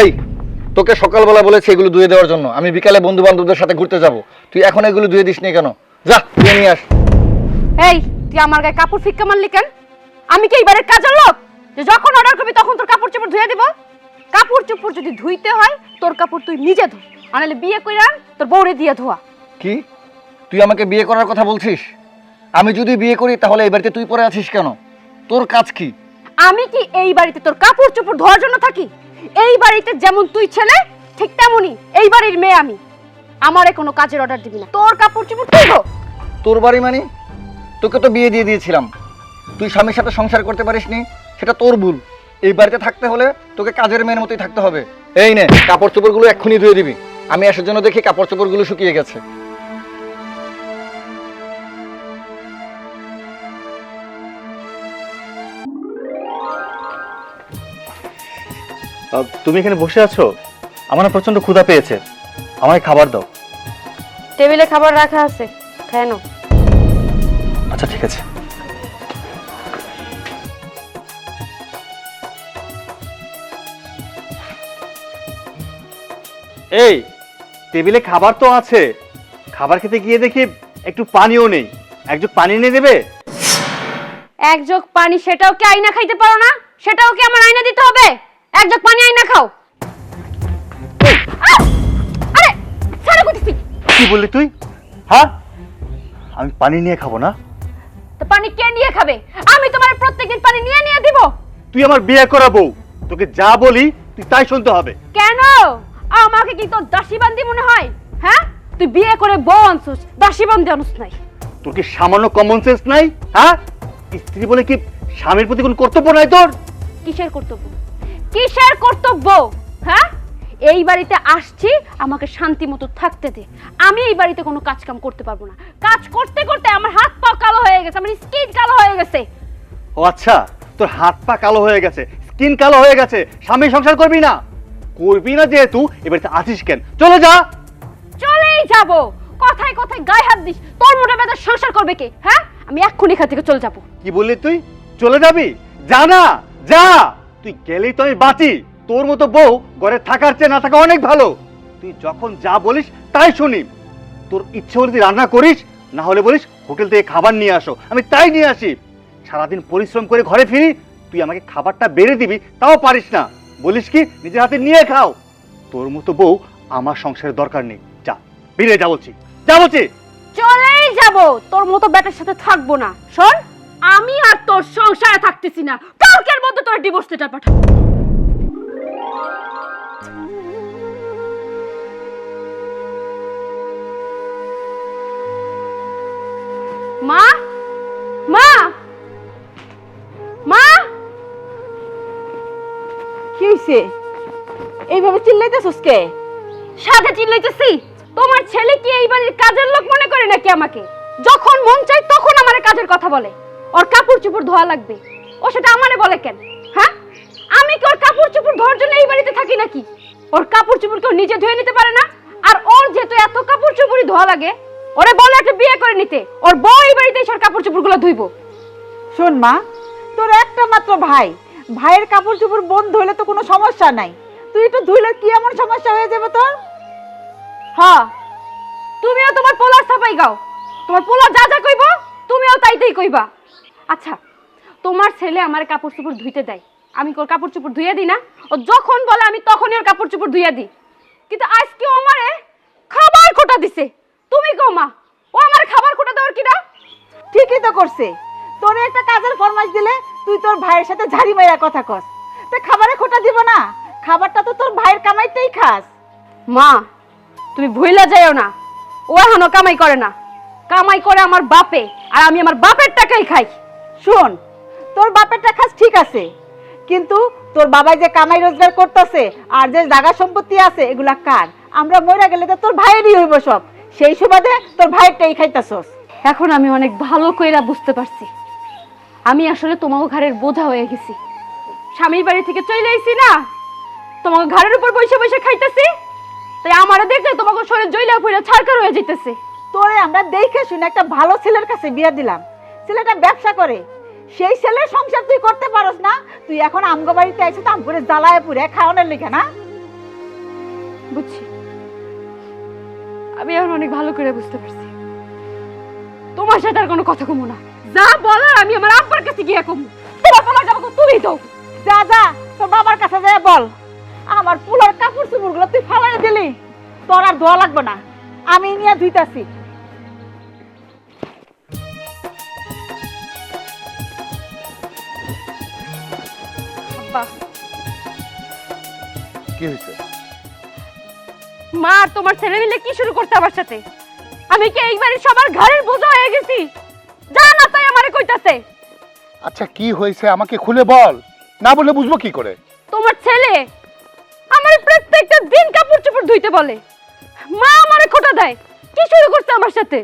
এই তোকে সকালবেলা বলেছি এগুলো ধুয়ে দেওয়ার জন্য। আমি বিকালে বন্ধু বান্ধবদের সাথে ঘুরতে যাব। তুই এখন এগুলো ধুয়ে দিস নি কেন? যা ধুয়ে নিয়ে আস। এই তুই আমার গায়ে কাপড় ফিক্কা মারলি কেন? আমি কি এইবারের কাজের লোক? যে যখন অর্ডার করবি তখন তোর কাপড় চোপড় ধুয়ে দিব। কাপড় চোপড় যদি ধুইতে হয় তোর কাপড় তুই নিজে ধো। আনালে বিয়ে কইরা তোর বউরে দিয়ে ধোয়া। কি? তুই আমাকে বিয়ে করার কথা বলছিস? আমি যদি বিয়ে করি তাহলে এই বাড়িতে তুই পরে আছিস কেন? তোর কাজ কি? আমি কি এই বাড়িতে তোর কাপড় চোপড় ধোয়ার জন্য থাকি? এই বাড়িতে যেমন তুই ছেলে, ঠিক তেমনই এই বাড়ির মেয়ে আমি। আমারে কোনো কাজের অর্ডার দিবি না। তোর কাপড় চোপড় তুই ধো। তোর বাড়ি মানে? তোকে তো বিয়ে দিয়ে দিয়েছিলাম। তুই স্বামীর সাথে সংসার করতে পারিসনি, সেটা তোর ভুল। এই বাড়িতে থাকতে হলে তোকে কাজের মেয়ের মতোই থাকতে হবে। এই নে, কাপড় চোপড়গুলো এক্ষুনি ধুয়ে দিবি। আমি আসার জন্য দেখি কাপড় চোপড়গুলো শুকিয়ে গেছে। তুমি এখানে বসে আছো? আমার প্রচণ্ড ক্ষুধা পেয়েছে। আমায় খাবার দাও। টেবিলে খাবার রাখা আছে। খায় নাও। আচ্ছা ঠিক আছে। এই টেবিলে খাবার তো আছে। খাবার খেতে গিয়ে দেখি একটু পানিও নেই। একটু পানি এনে দেবে? এক জগ পানি সেটাও কি আয়না খাইতে পারো না? সেটাও কি আমার আয়না দিতে হবে? এক জগ পানি আইনা খাও। আরে ছাড়ো কইতেছি কি বললি তুই? হ্যাঁ? আমি পানি নিয়ে খাব না। তো পানি কে নিয়ে খাবে? আমি তোমার প্রত্যেকদিন পানি নিয়ে নিয়ে দিব। তুই আমার বিয়ে করা বউ। তোকে যা বলি তুই তাই শুনতে হবে। কেন? আমাকে কি তোর দাসী বান্দি মনে হয়? হ্যাঁ? তুই বিয়ে করে বউ আনছিস দাসী বান্দি আনুস নাই। তোর কি সামান্য কমন সেন্স নাই? হ্যাঁ? স্ত্রী বলে কি স্বামীর প্রতি কোনো কর্তব্য নাই তোর? কিসের কর্তব্য? কিসের কর্তব্য? হ্যাঁ? এই বাড়িতে আসছি আমাকে শান্তি মতো থাকতে দে। আমি এই বাড়িতে কোনো কাজ কাম করতে পারব না। কাজ করতে করতে আমার হাত পা কালো হয়ে গেছে আমার স্কিন কালো হয়ে গেছে। ও আচ্ছা তোর হাত পা কালো হয়ে গেছে স্কিন কালো হয়ে গেছে স্বামী সংসার করবি না? করবি না যেহেতু এবারে আসিস কেন? চলে যা! চলেই যাব। কথায় কথায় গায়ে হাত দিস তোর মোটা বেদার সংসার করবে কে? হ্যাঁ? আমি এক্ষুনি এখান থেকে চলে যাব। কি বললি তুই? চলে যাবি? যা না যা! তুই গেলেই তো আমি বাঁচি। তোর মতো বউ ঘরে থাকার চেয়ে না থাকা অনেক ভালো। তুই যখন যা বলিস তাই শুনি। তোর ইচ্ছে হলে তুই রান্না করিস, না হলে বলিস হোটেল থেকে খাবার নিয়ে আসো। আমি তাই নিয়ে আসি। সারাদিন পরিশ্রম করে ঘরে ফিরি, তুই আমাকে খাবারটা বেড়ে দিবি, তাও পারিস না। বলিস কি, নিজের হাতে নিয়ে খাও। তোর মতো বউ আমার সংসারের দরকার নেই। যা, বেরিয়ে যা বলছি। যা বলছি। চলেই যাব। তোর মতো ব্যাটার সাথে থাকব না। শোন, আমি আর তোর সংসারে থাকতেছি না। কালকের মধ্যে তোর ডিভোর্স লেটার পাঠা মা? মা? মা? কি হইছে? এইভাবে চিল্লাইতেছস কে? সাথে চিল্লাইতেছি। তোমার ছেলে কি এই বাড়ির কাজের লোক মনে করে নাকি আমাকে? যখন মন চাই তখন আমার কাজের কথা বলে। ওর কাপড় চোপড় ধোয়া লাগবে। ও সেটা আমারে বলে কেন? হ্যাঁ? আমি কি ওর কাপড় চোপড় ধোয়ার জন্য এই বাড়িতে থাকি নাকি? ওর কাপড় চোপড় কেউ নিজে ধুয়ে নিতে পারে না? আর ওর যেহেতু এত কাপড় চোপড়ই ধোয়া লাগে ওরে বলে একটা বিয়ে করে নিতে ওর বউ এই বাড়িতে এসে ওর কাপড় চোপড়গুলো ধুইবো। শোন মা তোর একটা মাত্র ভাই ভাইয়ের কাপড় চোপড় বন্ধ হইলে তো কোনো সমস্যা নাই। তুই একটু ধুইলে কি এমন সমস্যা হয়ে যাবে তোর? হ্যাঁ তুমিও তোমার পোলার ছাপাই গাও। তোমার পোলার যা যা কইব তুমিও তাইতেই কইবা। আচ্ছা তোমার ছেলে আমার কাপড় চোপড় ধুইতে দেয়। আমি ওর কাপড় চোপড় ধুইয়া দিই না? ও যখন বলে আমি তখনই ওর কাপড় চোপড় ধুইয়া দিই। কিন্তু আজকে ও আমারে খাবার খোটা দিছে। তুমি কও মা ও আমার খাবার খোটা দেওয়ার কিনা ঠিকই তো করছে। তোর একটা কাজের ফরমাইশ দিলে তুই তোর ভাইয়ের সাথে ঝাড়ি মাইরা কথা কস। তুই খাবারে খোটা দিব না। খাবারটা তো তোর ভাইয়ের কামাইতেই খাস। মা তুমি ভুইলা যাইও না। ও এখনও কামাই করে না। কামাই করে আমার বাপে আর আমি আমার বাপের টাকাই খাই। শোন তোর বাপেরটা খাস ঠিক আছে কিন্তু তোর বাবাই যে কামাই রোজগার করতেছে আর যে জায়গা সম্পত্তি আছে এগুলা কার? আমরা মরে গেলে তো তোর ভাইয়েরই হইব সব। সেই সুবাদে তোর ভাইয়েরটাই খাইতাছস। এখন আমি অনেক ভালো কইরা বুঝতে পারছি। আমি আসলে তোমাকে ঘরের বোঝা হয়ে গেছি। স্বামীর বাড়ি থেকে চলে আইছি না? তোমাকে ঘরের উপর বসে বসে খাইতেছি? তাই আমারও দেখলে তোমাকে শরীর জইলা পড়ে ছাড়কার হয়ে যাইতেছে। তোরে আমরা দেখে শুনে একটা ভালো ছেলের কাছে বিয়ে দিলাম। ছেলেটা ব্যবসা করে সেই ছেলের সংসার তুই করতে পারস না। তুই এখন আমগো বাড়িতে আইছিস আম করে জ্বালায় পুরে খাওয়ানোর লিখে না? বুঝছি। আমি এখন অনেক ভালো করে বুঝতে পারছি। তোমার সাথে আর কোনো কথা কমু না। যা বলার আমি আমার আব্বার কাছে গিয়ে কমু। তোমার বলার যাব তুমি দাও। যা যা তোর বাবার কাছে যা বল। আমার পুলার কাপড় চুপড়গুলো তুই ফালাই দিলি। তোর আর ধোয়া লাগবে না। আমি নিয়ে ধুইতাছি। আব্বা কি হয়েছে? মা আর তোমার ছেলে মিলে কি শুরু করতে আমার সাথে? আমি কি এই বাড়ির সবার ঘরের বোঝা হয়ে গেছি? যা না তাই আমারে কইতাছে। আচ্ছা কি হয়েছে আমাকে খুলে বল। না বলে বুঝব কি করে? তোমার ছেলে আমার প্রত্যেকটা দিন কাপড় চোপড় ধুইতে বলে। মা আমারে খোটা দেয়। কি শুরু করছে আমার সাথে?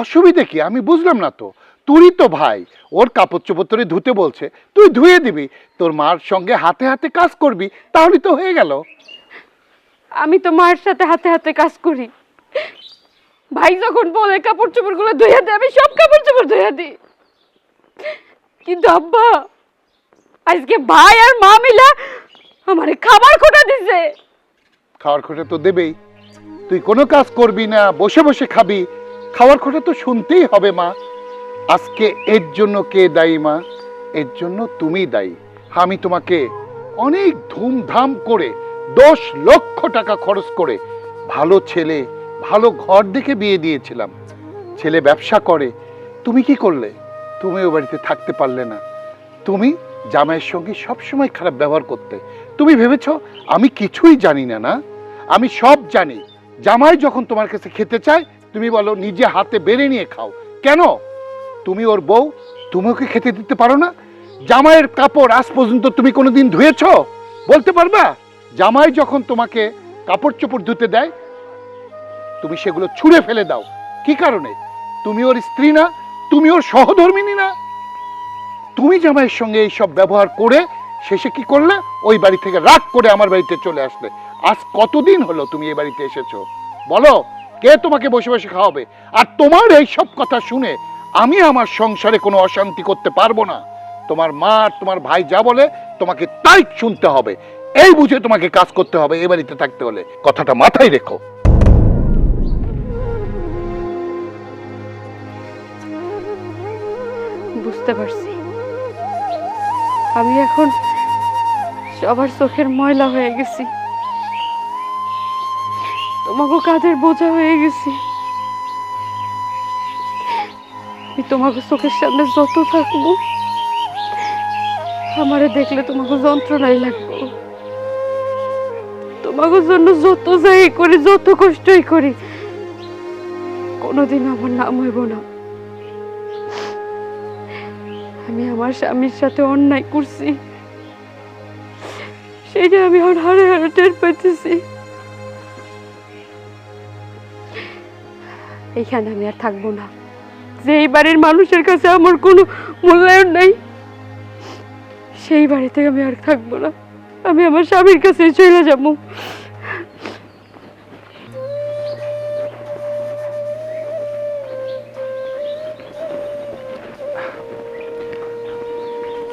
অসুবিধে কি? আমি বুঝলাম না তো। তুই তো ভাই ওর কাপড় চোপড় তোরে ধুতে বলছে তুই ধুয়ে দিবি তোর মার সঙ্গে হাতে হাতে কাজ করবি তাহলে তো হয়ে গেল। আমি তো মায়ের সাথে হাতে হাতে কাজ করি। ভাই যখন বলে কাপড় চোপড়গুলো ধুয়ে দে আমি সব কাপড় চোপড় ধুয়ে দিই কিন্তু আব্বা আজকে ভাই আর মা মিলা আমারে খাবার খোটা দিছে। খাওয়ার খোটা তো দেবেই। তুই কোনো কাজ করবি না বসে বসে খাবি। খাওয়ার খোটা তো শুনতেই হবে মা। আজকে এর জন্য কে দায়ী, মা? এর জন্য তুমি দায়ী। আমি তোমাকে অনেক ধুমধাম করে দশ লক্ষ টাকা খরচ করে ভালো ছেলে, ভালো ঘর দেখে বিয়ে দিয়েছিলাম। ছেলে ব্যবসা করে। তুমি কি করলে? তুমি ও বাড়িতে থাকতে পারলে না। তুমি জামাইয়ের সঙ্গে সবসময় খারাপ ব্যবহার করতে। তুমি ভেবেছ, আমি কিছুই জানি না না? আমি সব জানি। জামাই যখন তোমার কাছে খেতে চায়, তুমি বলো, নিজে হাতে বেড়ে নিয়ে খাও। কেন? তুমি ওর বউ তুমি ওকে খেতে দিতে পারো না? জামাইয়ের কাপড় আজ পর্যন্ত তুমি কোনোদিন ধুয়েছ? বলতে পারবা? জামাই যখন তোমাকে কাপড় চোপড় ধুতে দেয়, তুমি সেগুলো ছুঁড়ে ফেলে দাও। কি কারণে? তুমি ওর স্ত্রী না, তুমি ওর সহধর্মিনী না। তুমি জামাইয়ের সঙ্গে এই সব ব্যবহার করে শেষে কি করলে? ওই বাড়ি থেকে রাগ করে আমার বাড়িতে চলে আসলে। আজ কতদিন হলো তুমি এই বাড়িতে এসেছ? বলো, কে তোমাকে বসে বসে খাওয়াবে? আর তোমার এই সব কথা শুনে আমি আমার সংসারে কোনো অশান্তি করতে পারব না। তোমার মা তোমার ভাই যা বলে, তোমাকে তাই শুনতে হবে। এই বুঝে তোমাকে কাজ করতে হবে, এ বাড়িতে থাকতে হলে। কথাটা মাথায় রেখো। বুঝতে পারছি। আমি এখন সবার চোখের ময়লা হয়ে গেছি। তোমাকে কাঁধের বোঝা হয়ে গেছি। আমি তোমাকে চোখের সামনে যত থাকব, আমারে দেখলে তোমাকে যন্ত্রণাই লাগবে। তোমাকে জন্য যত যাই করি, যত কষ্টই করি, কোনোদিন আমার নাম হইব না। আমি আমার স্বামীর সাথে অন্যায় করছি। সেটা আমি আর হারে হারে টের পাইতেছি। এইখানে আমি আর থাকব না। যে এই বাড়ির মানুষের কাছে আমার কোনো মূল্যায়ন নেই সেই বাড়ি থেকে আমি আর থাকব না। আমি আমার স্বামীর কাছে চলে যাব।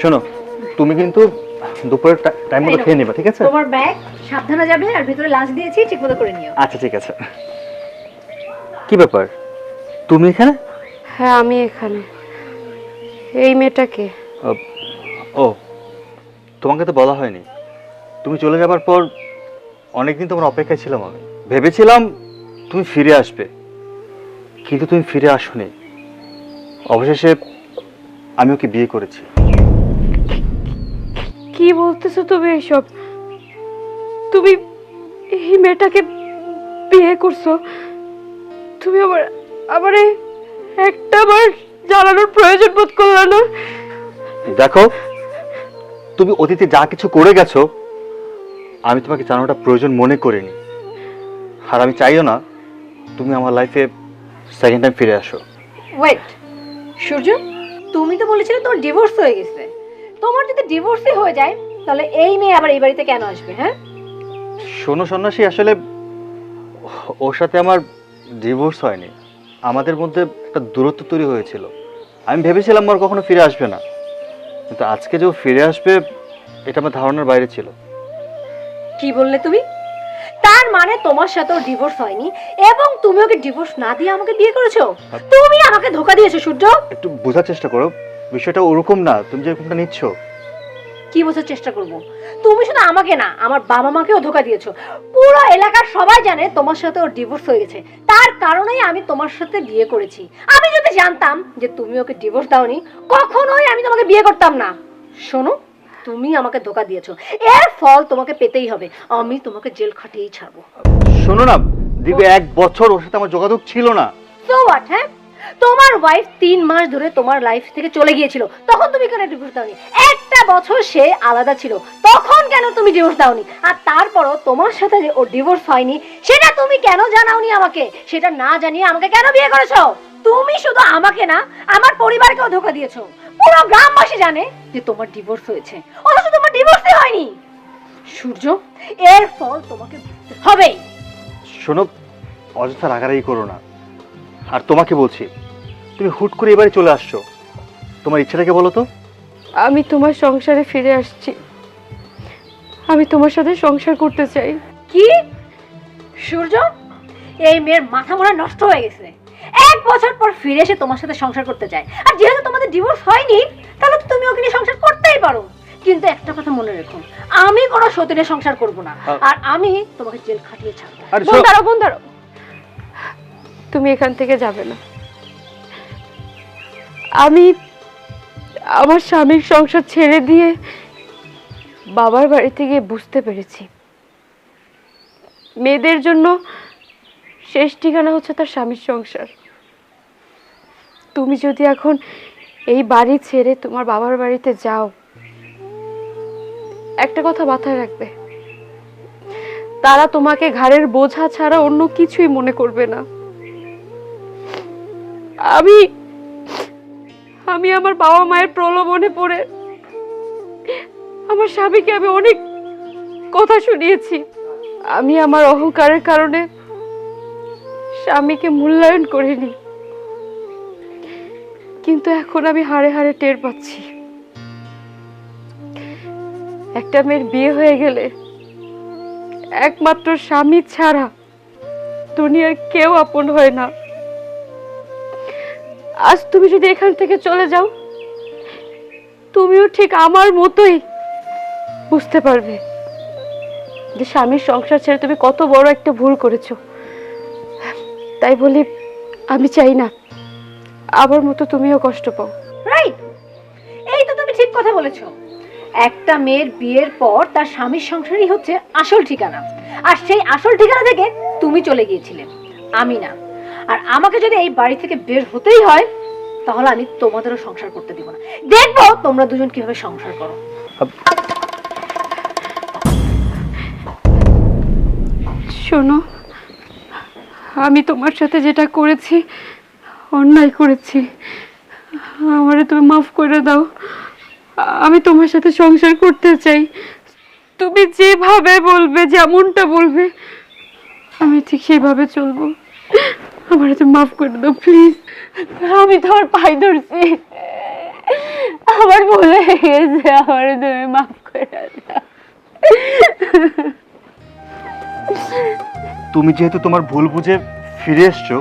শোনো তুমি কিন্তু দুপুরের টাইম মতো খেয়ে নেবে ঠিক আছে? তোমার ব্যাগ সাবধানে যাবে আর ভিতরে লাঞ্চ দিয়েছি ঠিকমতো করে নিও। আচ্ছা ঠিক আছে। কি ব্যাপার? তুমি এখানে? হ্যাঁ আমি এখানে। এই মেয়েটাকে ও তোমাকে তো বলা হয়নি। তুমি চলে যাবার পর অনেকদিন তোমার অপেক্ষায় ছিলাম আমি। ভেবেছিলাম তুমি ফিরে আসবে কিন্তু তুমি ফিরে আসোনি। অবশেষে আমি ওকে বিয়ে করেছি। কি বলতেছো তুমি এইসব তুমি এই মেয়েটাকে বিয়ে করছ? তুমি আবার আবার এই বার জানানোর প্রয়োজন বোধ করলে না। দেখো তুমি অতীতে যা কিছু করে গেছো আমি তোমাকে জানানোটা প্রয়োজন মনে করিনি। আর আমি চাইও না তুমি আমার লাইফে সেকেন্ড টাইম ফিরে আসো। ওয়েট সূর্য তুমি তো বলেছিলে তোমার ডিভোর্স হয়ে গেছে। তোমার যদি ডিভোর্সই হয়ে যায় তাহলে এই মেয়ে আবার এই বাড়িতে কেন আসবে হ্যাঁ? শোনো সন্ন্যাসী আসলে ওর সাথে আমার ডিভোর্স হয়নি। আমাদের মধ্যে একটা দূরত্ব তৈরি হয়েছিল। আমি ভেবেছিলাম ওর কখনো ফিরে আসবে না। কিন্তু আজকে যে ও ফিরে আসবে এটা আমার ধারণার বাইরে ছিল। কি বললে তুমি? তার মানে তোমার সাথে ওর ডিভোর্স হয়নি এবং তুমি ওকে ডিভোর্স না দিয়ে আমাকে বিয়ে করেছ? তুমি আমাকে ধোকা দিয়েছ সূর্য। একটু বোঝার চেষ্টা করো। বিষয়টা ওরকম না তুমি যেরকমটা নিচ্ছ। কি বোঝার চেষ্টা করব? তুমি শুধু আমাকে না আমার বাবা মাকেও ধোকা দিয়েছ। পুরো এলাকার সবাই জানে তোমার সাথে ওর ডিভোর্স হয়ে গেছে। তার কারণেই আমি তোমার সাথে বিয়ে করেছি। আমি যদি জানতাম যে তুমি ওকে ডিভোর্স দাওনি কখনোই আমি তোমাকে বিয়ে করতাম না। শোনো তুমি আমাকে ধোকা দিয়েছ। এর ফল তোমাকে পেতেই হবে। আমি তোমাকে জেল খাটিয়েই ছাড়বো। শোনো না দীর্ঘ এক বছর ওর সাথে আমার যোগাযোগ ছিল না। সো হোয়াট হ্যাঁ? তোমার ওয়াইফ তিন মাস ধরে তোমার লাইফ থেকে চলে গিয়েছিল। তখন তুমি কেন ডিভোর্স দাওনি? একটা বছর সে আলাদা ছিল। তখন কেন তুমি ডিভোর্স দাওনি? আর তারপরও তোমার সাথে যে ও ডিভোর্স হয়নি, সেটা তুমি কেন জানাওনি আমাকে? সেটা না জানিয়ে আমাকে কেন বিয়ে করেছ? তুমি শুধু আমাকে না, আমার পরিবারকেও ধোকা দিয়েছ। পুরো গ্রামবাসী জানে যে তোমার ডিভোর্স হয়েছে। অথচ তোমার ডিভোর্সই হয়নি। সূর্য, এর ফল তোমাকে হবেই। শোনো, অযথা রাগারাগি করো না। আর তোমাকে বলছি তুমি হুট করে এবারে চলে আসছো। তোমার ইচ্ছাটাকে বলো তো। আমি তোমার সংসারে ফিরে আসছি। আমি তোমার সাথে সংসার করতে চাই। কি? সূর্য এই মেয়ের মাথা মোড়া নষ্ট হয়ে গেছে। এক বছর পর ফিরে এসে তোমার সাথে সংসার করতে চায়। আর যেহেতু তোমাদের ডিভোর্স হয়নি তাহলে তো তুমি ওকে নিয়ে সংসার করতেই পারো। কিন্তু একটা কথা মনে রেখো আমি কোনো সতীনের সংসার করব না। আর আমি তোমাকে জেল খাটিয়ে ছাড়বো। আরে বোন শোনো- দাঁড়াও বোন দাঁড়াও। তুমি এখান থেকে যাবে না। আমি আমার স্বামীর সংসার ছেড়ে দিয়ে বাবার বাড়িতে গিয়ে বুঝতে পেরেছি। মেয়েদের জন্য শেষ ঠিকানা হচ্ছে তার স্বামীর সংসার। তুমি যদি এখন এই বাড়ি ছেড়ে তোমার বাবার বাড়িতে যাও, একটা কথা মাথায় রাখবে। তারা তোমাকে ঘাড়ের বোঝা ছাড়া অন্য কিছুই মনে করবে না। আমি আমি আমার বাবা মায়ের প্রলোভনে পড়ে আমার স্বামীকে আমি অনেক কথা শুনিয়েছি। আমি আমার অহংকারের কারণে স্বামীকে মূল্যায়ন করিনি। কিন্তু এখন আমি হাড়ে হাড়ে টের পাচ্ছি। একটা মেয়ের বিয়ে হয়ে গেলে একমাত্র স্বামী ছাড়া দুনিয়ার কেউ আপন হয় না। আজ তুমি যদি এখান থেকে চলে যাও, তুমিও ঠিক আমার মতোই বুঝতে পারবে যে স্বামীর সংসার ছেড়ে তুমি কত বড় একটা ভুল করেছ। তাই বলি, আমি চাই না, আমার মতো তুমিও কষ্ট পাও। রাইট এই তো তুমি ঠিক কথা বলেছ। একটা মেয়ের বিয়ের পর তার স্বামীর সংসারই হচ্ছে আসল ঠিকানা। আর সেই আসল ঠিকানা থেকে তুমি চলে গিয়েছিলে। আমি না। আর আমাকে যদি এই বাড়ি থেকে বের হতেই হয় তাহলে আমি তোমাদেরও সংসার করতে দিব না। দেখব তোমরা দুজন কীভাবে সংসার করো। শোনো আমি তোমার সাথে যেটা করেছি অন্যায় করেছি আমারে তুমি মাফ করে দাও। আমি তোমার সাথে সংসার করতে চাই। তুমি যেভাবে বলবে যেমনটা বলবে আমি ঠিক সেইভাবে চলবো। আমার তুমি মাফ করে দাও প্লিজ আমি তো তোমার পাই ধরছি। আমার ভুল হয়ে গেছে আমার তুমি মাফ করে দাও। তুমি যেহেতু তোমার ভুল বুঝে ফিরে এসছো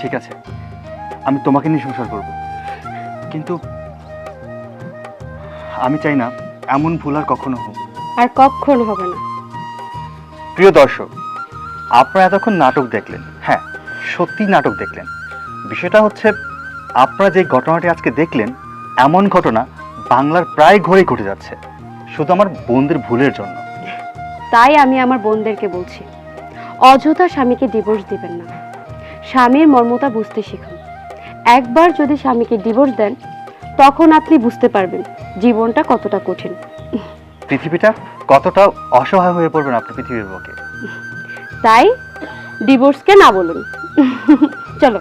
ঠিক আছে আমি তোমাকে নিয়ে সংসার করব। কিন্তু আমি চাই না এমন ভুল আর কখনো হোক। আর কখন হবে না। প্রিয় দর্শক আপনারা এতক্ষণ নাটক দেখলেন। হ্যাঁ সত্যি নাটক দেখলেন। বিষয়টা হচ্ছে আপনারা যে ঘটনাটি আজকে দেখলেন এমন ঘটনা বাংলার প্রায় ঘরেই ঘটে যাচ্ছে। শুধু আমার বোনদের ভুলের জন্য। তাই আমি আমার বোনদেরকে বলছি অযথা স্বামীকে ডিভোর্স দিবেন না। স্বামীর মর্মতা বুঝতে শিখুন। একবার যদি স্বামীকে ডিভোর্স দেন তখন আপনি বুঝতে পারবেন জীবনটা কতটা কঠিন। পৃথিবীটা কতটা অসহায় হয়ে পড়বেন আপনি পৃথিবীর বুকে। তাই ডিভোর্সকে না বলুন। চলো।